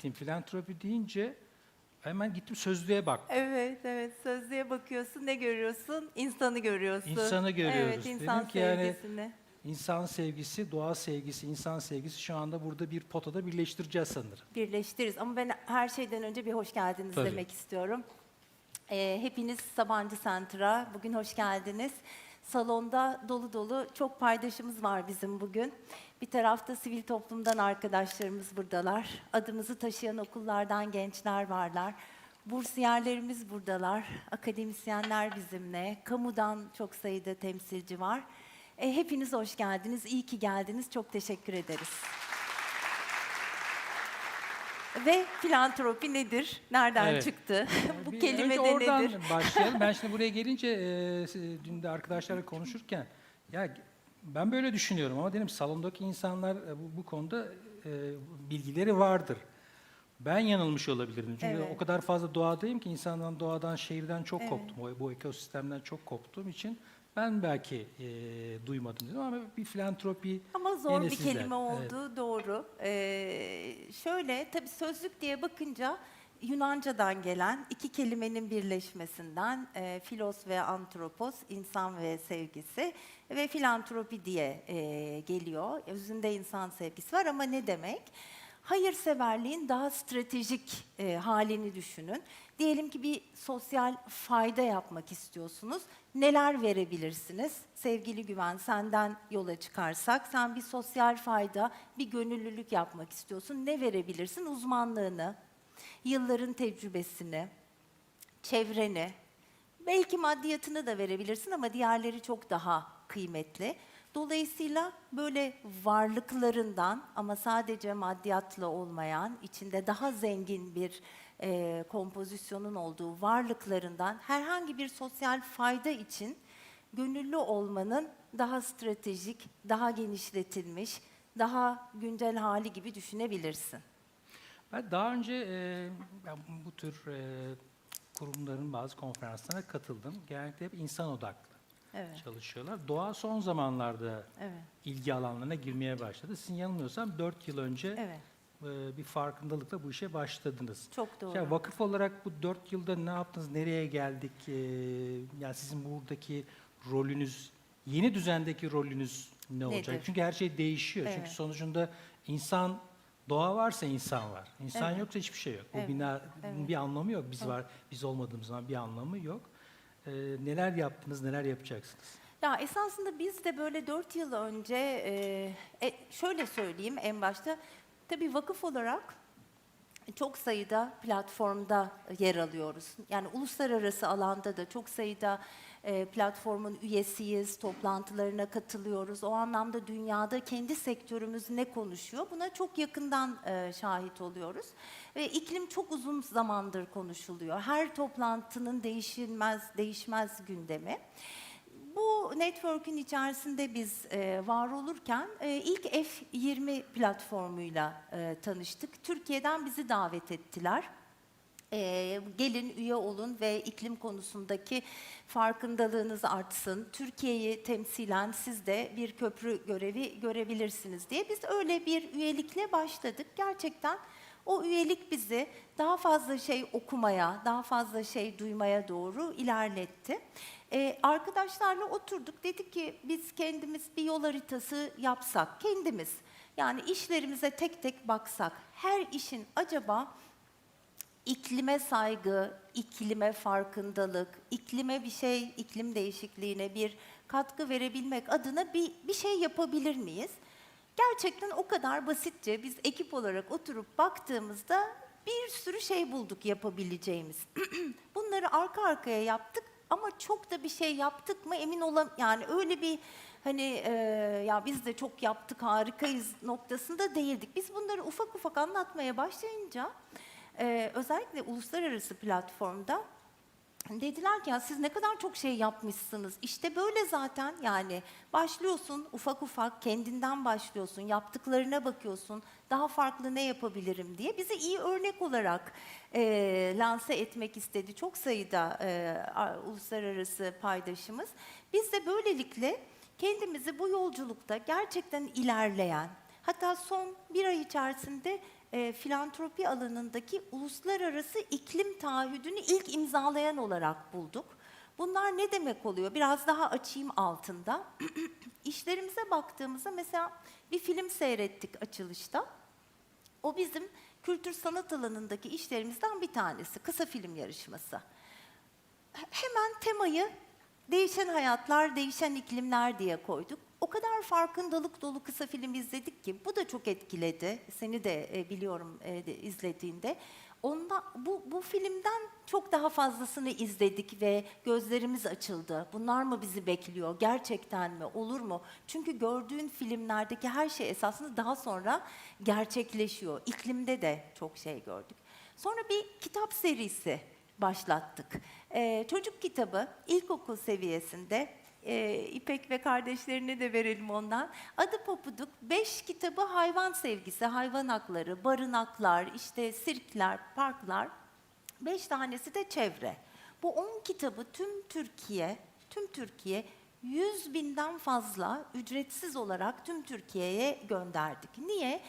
gittim. Filantropi deyince hemen gittim sözlüğe bak. Evet, evet. Sözlüğe bakıyorsun, ne görüyorsun? İnsanı görüyorsun. İnsanı görüyoruz. Evet, Dedim insan yani- sevgisini. İnsan sevgisi, doğa sevgisi, insan sevgisi şu anda burada bir potada birleştireceğiz sanırım. birleştiririz. Ama ben her şeyden önce bir hoş geldiniz Tabii. demek istiyorum. Ee, hepiniz Sabancı Center'a bugün hoş geldiniz. Salonda dolu dolu çok paydaşımız var bizim bugün. Bir tarafta sivil toplumdan arkadaşlarımız buradalar. Adımızı taşıyan okullardan gençler varlar. Bursiyerlerimiz buradalar. Akademisyenler bizimle. Kamudan çok sayıda temsilci var. E, hepiniz hoş geldiniz. İyi ki geldiniz. Çok teşekkür ederiz. Ve filantropi nedir? Nereden Evet. çıktı? Bu Bir kelime önce de oradan nedir? başlayalım. Ben şimdi buraya gelince e, dün de arkadaşlarla konuşurken ya ben böyle düşünüyorum ama dedim salondaki insanlar e, bu, bu konuda e, bilgileri vardır. Ben yanılmış olabilirim. Çünkü Evet. o kadar fazla doğadayım ki insandan, doğadan, şehirden çok Evet. koptum. O, bu ekosistemden çok koptuğum için ben belki e, duymadım dedim ama bir filantropi Ama zor bir kelime olduğu doğru. Ee, şöyle, tabii sözlük diye bakınca Yunanca'dan gelen iki kelimenin birleşmesinden e, filos ve antropos, insan ve sevgisi ve filantropi diye e, geliyor. Özünde insan sevgisi var ama ne demek? Hayırseverliğin daha stratejik e, halini düşünün. Diyelim ki bir sosyal fayda yapmak istiyorsunuz. Neler verebilirsiniz? Sevgili Güven senden yola çıkarsak sen bir sosyal fayda, bir gönüllülük yapmak istiyorsun. Ne verebilirsin? Uzmanlığını, yılların tecrübesini, çevreni, belki maddiyatını da verebilirsin ama diğerleri çok daha kıymetli. Dolayısıyla böyle varlıklarından ama sadece maddiyatla olmayan, içinde daha zengin bir e, kompozisyonun olduğu varlıklarından herhangi bir sosyal fayda için gönüllü olmanın daha stratejik, daha genişletilmiş, daha güncel hali gibi düşünebilirsin. Ben daha önce e, ben bu tür e, kurumların bazı konferanslarına katıldım. Genellikle hep insan odaklı Evet. çalışıyorlar. Doğa son zamanlarda Evet. ilgi alanlarına girmeye başladı. Sizin yanılmıyorsam 4 yıl önce Evet. E, bir farkındalıkla bu işe başladınız. Çok doğru. Ya vakıf olarak bu 4 yılda ne yaptınız, nereye geldik? E, yani sizin buradaki rolünüz, yeni düzendeki rolünüz ne olacak? Nedir? Çünkü her şey değişiyor. Çünkü Evet. sonucunda insan Doğa varsa insan var. İnsan Evet. yoksa hiçbir şey yok. Bu Evet, bina evet. bir anlamı yok. Biz var, biz olmadığımız zaman bir anlamı yok. Ee, neler yaptınız, neler yapacaksınız? Ya esasında biz de böyle dört yıl önce, e, e, şöyle söyleyeyim en başta, tabii vakıf olarak çok sayıda platformda yer alıyoruz. Yani uluslararası alanda da çok sayıda e, platformun üyesiyiz, toplantılarına katılıyoruz. O anlamda dünyada kendi sektörümüz ne konuşuyor buna çok yakından e, şahit oluyoruz. Ve iklim çok uzun zamandır konuşuluyor. Her toplantının değişilmez, değişmez gündemi. Bu network'ün içerisinde biz e, var olurken e, ilk F20 platformuyla e, tanıştık. Türkiye'den bizi davet ettiler. E, gelin üye olun ve iklim konusundaki farkındalığınız artsın. Türkiye'yi temsilen siz de bir köprü görevi görebilirsiniz diye biz öyle bir üyelikle başladık. Gerçekten o üyelik bizi daha fazla şey okumaya, daha fazla şey duymaya doğru ilerletti. Ee, arkadaşlarla oturduk, dedik ki biz kendimiz bir yol haritası yapsak, kendimiz. Yani işlerimize tek tek baksak, her işin acaba iklime saygı, iklime farkındalık, iklime bir şey, iklim değişikliğine bir katkı verebilmek adına bir, bir şey yapabilir miyiz? Gerçekten o kadar basitçe biz ekip olarak oturup baktığımızda bir sürü şey bulduk yapabileceğimiz. Bunları arka arkaya yaptık ama çok da bir şey yaptık mı emin olam yani öyle bir hani e, ya biz de çok yaptık harikayız noktasında değildik. Biz bunları ufak ufak anlatmaya başlayınca ee, özellikle uluslararası platformda dediler ki ya siz ne kadar çok şey yapmışsınız. İşte böyle zaten yani başlıyorsun ufak ufak kendinden başlıyorsun, yaptıklarına bakıyorsun. Daha farklı ne yapabilirim diye bizi iyi örnek olarak e, lanse etmek istedi. Çok sayıda e, uluslararası paydaşımız. Biz de böylelikle kendimizi bu yolculukta gerçekten ilerleyen, Hatta son bir ay içerisinde e, filantropi alanındaki uluslararası iklim taahhüdünü ilk imzalayan olarak bulduk. Bunlar ne demek oluyor? Biraz daha açayım altında. İşlerimize baktığımızda mesela bir film seyrettik açılışta. O bizim kültür sanat alanındaki işlerimizden bir tanesi. Kısa film yarışması. Hemen temayı değişen hayatlar, değişen iklimler diye koyduk. O kadar farkındalık dolu kısa film izledik ki bu da çok etkiledi. Seni de e, biliyorum e, de, izlediğinde. Onda bu bu filmden çok daha fazlasını izledik ve gözlerimiz açıldı. Bunlar mı bizi bekliyor? Gerçekten mi? Olur mu? Çünkü gördüğün filmlerdeki her şey esasında daha sonra gerçekleşiyor. İklimde de çok şey gördük. Sonra bir kitap serisi başlattık. Ee, çocuk kitabı ilkokul seviyesinde e, İpek ve kardeşlerine de verelim ondan. Adı Popuduk. Beş kitabı hayvan sevgisi, hayvan hakları, barınaklar, işte sirkler, parklar. Beş tanesi de çevre. Bu on kitabı tüm Türkiye, tüm Türkiye 100 binden fazla ücretsiz olarak tüm Türkiye'ye gönderdik. Niye?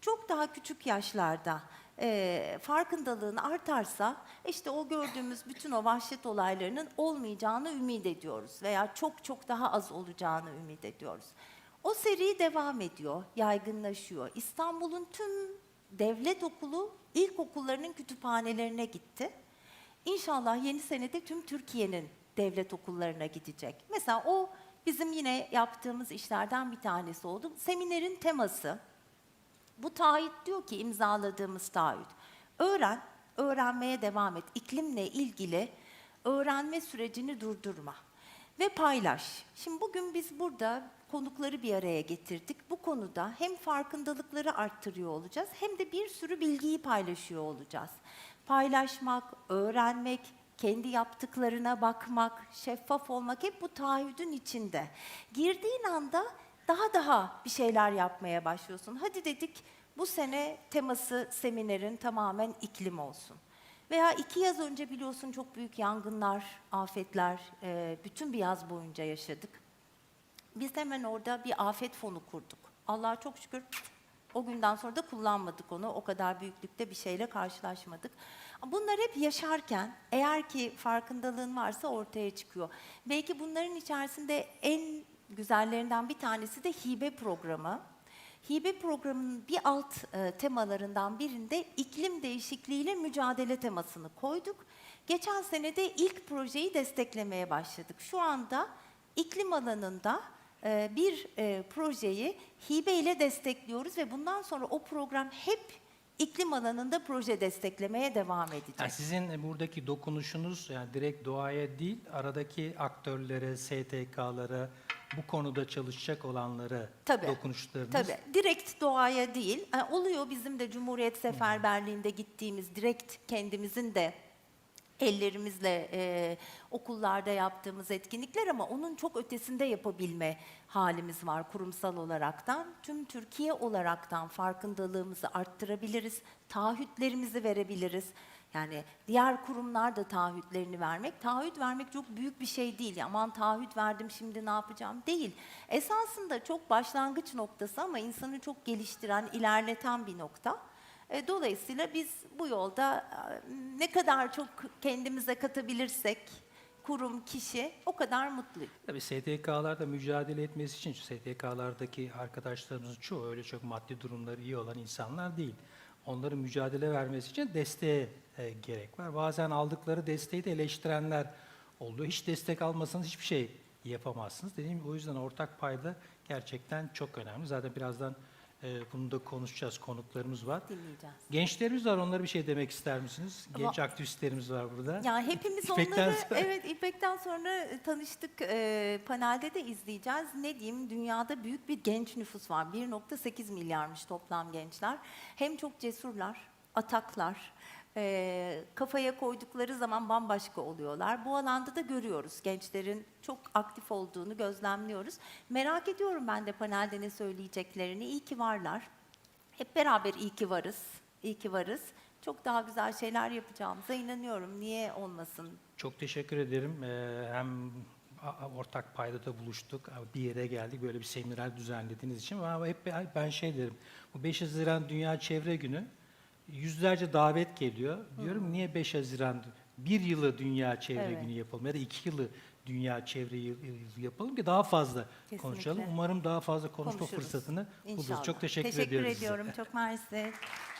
Çok daha küçük yaşlarda e, farkındalığın artarsa işte o gördüğümüz bütün o vahşet olaylarının olmayacağını ümit ediyoruz veya çok çok daha az olacağını ümit ediyoruz. O seri devam ediyor, yaygınlaşıyor. İstanbul'un tüm devlet okulu ilkokullarının kütüphanelerine gitti. İnşallah yeni senede tüm Türkiye'nin devlet okullarına gidecek. Mesela o bizim yine yaptığımız işlerden bir tanesi oldu. Seminerin teması bu taahhüt diyor ki imzaladığımız taahhüt. Öğren, öğrenmeye devam et. İklimle ilgili öğrenme sürecini durdurma ve paylaş. Şimdi bugün biz burada konukları bir araya getirdik. Bu konuda hem farkındalıkları arttırıyor olacağız hem de bir sürü bilgiyi paylaşıyor olacağız. Paylaşmak, öğrenmek, kendi yaptıklarına bakmak, şeffaf olmak hep bu taahhüdün içinde. Girdiğin anda daha daha bir şeyler yapmaya başlıyorsun. Hadi dedik bu sene teması seminerin tamamen iklim olsun. Veya iki yaz önce biliyorsun çok büyük yangınlar, afetler e, bütün bir yaz boyunca yaşadık. Biz hemen orada bir afet fonu kurduk. Allah'a çok şükür o günden sonra da kullanmadık onu. O kadar büyüklükte bir şeyle karşılaşmadık. Bunlar hep yaşarken eğer ki farkındalığın varsa ortaya çıkıyor. Belki bunların içerisinde en güzellerinden bir tanesi de hibe programı. Hibe programının bir alt e, temalarından birinde iklim değişikliğiyle mücadele temasını koyduk. Geçen sene de ilk projeyi desteklemeye başladık. Şu anda iklim alanında e, bir e, projeyi hibe ile destekliyoruz ve bundan sonra o program hep iklim alanında proje desteklemeye devam edecek. Yani sizin buradaki dokunuşunuz yani direkt doğaya değil, aradaki aktörlere, STK'lara, bu konuda çalışacak olanlara Tabii, dokunuşlarınız. Tabii. Direkt doğaya değil. Yani oluyor bizim de Cumhuriyet Seferberliği'nde gittiğimiz direkt kendimizin de ellerimizle e, okullarda yaptığımız etkinlikler ama onun çok ötesinde yapabilme halimiz var kurumsal olaraktan. Tüm Türkiye olaraktan farkındalığımızı arttırabiliriz, taahhütlerimizi verebiliriz. Yani diğer kurumlar da taahhütlerini vermek. Taahhüt vermek çok büyük bir şey değil. Aman taahhüt verdim şimdi ne yapacağım değil. Esasında çok başlangıç noktası ama insanı çok geliştiren, ilerleten bir nokta. E, Dolayısıyla biz bu yolda e, ne kadar çok kendimize katabilirsek, kurum, kişi o kadar mutluyuz. Tabii STK'larda mücadele etmesi için STK'lardaki arkadaşlarımızın çoğu öyle çok maddi durumları iyi olan insanlar değil. Onların mücadele vermesi için desteğe e, gerek var. Bazen aldıkları desteği de eleştirenler oluyor. Hiç destek almasanız hiçbir şey yapamazsınız. Dediğim gibi o yüzden ortak payda gerçekten çok önemli. Zaten birazdan e, bunu da konuşacağız. Konuklarımız var. Dinleyeceğiz. Gençlerimiz var. Onlara bir şey demek ister misiniz? Ama- Genç aktivistlerimiz var burada. Yani hepimiz İpek'ten onları sonra- evet İpek'ten sonra tanıştık e, panelde de izleyeceğiz. Ne diyeyim dünyada büyük bir genç nüfus var. 1.8 milyarmış toplam gençler. Hem çok cesurlar, ataklar. E, kafaya koydukları zaman bambaşka oluyorlar. Bu alanda da görüyoruz gençlerin çok aktif olduğunu gözlemliyoruz. Merak ediyorum ben de panelde ne söyleyeceklerini. İyi ki varlar. Hep beraber iyi ki varız. İyi ki varız. Çok daha güzel şeyler yapacağımıza inanıyorum. Niye olmasın? Çok teşekkür ederim. Ee, hem ortak paydada buluştuk, bir yere geldik, böyle bir seminer düzenlediğiniz için. Ama hep ben- şey derim, bu 5 Haziran Dünya Çevre Günü yüzlerce davet geliyor. Diyorum niye 5 Haziran bir yılı Dünya Çevre Evet. Günü yapalım ya da iki yılı Dünya Çevre Yılı yapalım ki daha fazla Kesinlikle. konuşalım. Umarım daha fazla konuşma Konuşuruz. fırsatını buluruz. İnşallah. Çok teşekkür, teşekkür ediyoruz size. ediyorum. Çok mersi.